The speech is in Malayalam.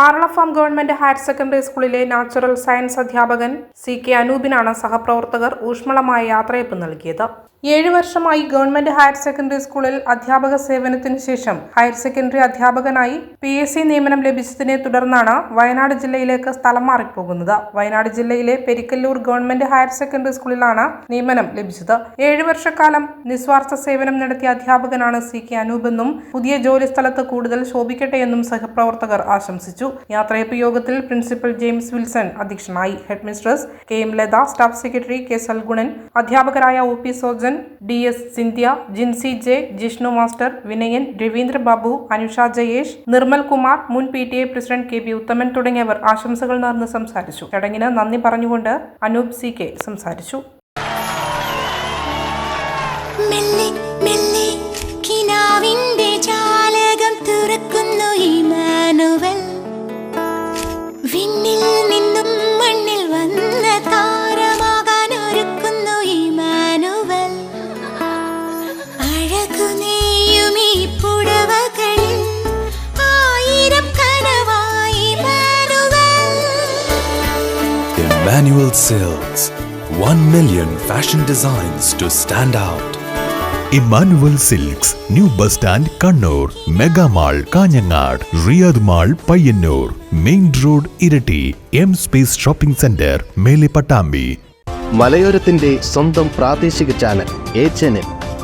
ആറളഫാം ഗവൺമെന്റ് ഹയർ സെക്കൻഡറി സ്കൂളിലെ നാച്ചുറൽ സയൻസ് അധ്യാപകൻ സി കെ അനൂപിനാണ് സഹപ്രവർത്തകർ ഊഷ്മളമായ യാത്രയപ്പ് നൽകിയത്. ഏഴു വർഷമായി ഗവൺമെന്റ് ഹയർ സെക്കൻഡറി സ്കൂളിൽ അധ്യാപക സേവനത്തിന് ശേഷം ഹയർ സെക്കൻഡറി അധ്യാപകനായി പി എസ് സി നിയമനം ലഭിച്ചതിനെ തുടർന്നാണ് വയനാട് ജില്ലയിലേക്ക് സ്ഥലം മാറിപ്പോകുന്നത്. വയനാട് ജില്ലയിലെ പെരിക്കല്ലൂർ ഗവൺമെന്റ് ഹയർ സെക്കൻഡറി സ്കൂളിലാണ് നിയമനം ലഭിച്ചത്. ഏഴു വർഷക്കാലം നിസ്വാർത്ഥ സേവനം നടത്തിയ അധ്യാപകനാണ് സി കെ അനൂപെന്നും പുതിയ ജോലി സ്ഥലത്ത് കൂടുതൽ ശോഭിക്കട്ടെ എന്നും സഹപ്രവർത്തകർ ആശംസിച്ചു. യാത്രയപ്പ് യോഗത്തിൽ പ്രിൻസിപ്പൽ ജെയിംസ് വിൽസൺ അധ്യക്ഷനായി head mistress K M Latha staff secretary K Salgunan അധ്യാപകരായ O P Sojan D S Sindhya Jinsi J Jishnu master Vinayan Raveendra Babu Anusha Jayesh Nirmal Kumar മുൻ P T A president K P Uthaman തുടങ്ങിയവർ ആശംസകൾ നേർന്ന് സംസാരിച്ചു. ചടങ്ങിന് നന്ദി പറഞ്ഞുകൊണ്ട് അനൂപ് സി കെ സംസാരിച്ചു. Emmanuel Silks. 1 million fashion designs to stand out. Emmanuel Silks new bus stand Kannur mega mall Kanhangad Riyadh mall Payyanur main road Iritty M space shopping centre മേലെ പട്ടാമ്പി മലയോരത്തിന്റെ സ്വന്തം പ്രാദേശിക ചാനൽ എ ചാനൽ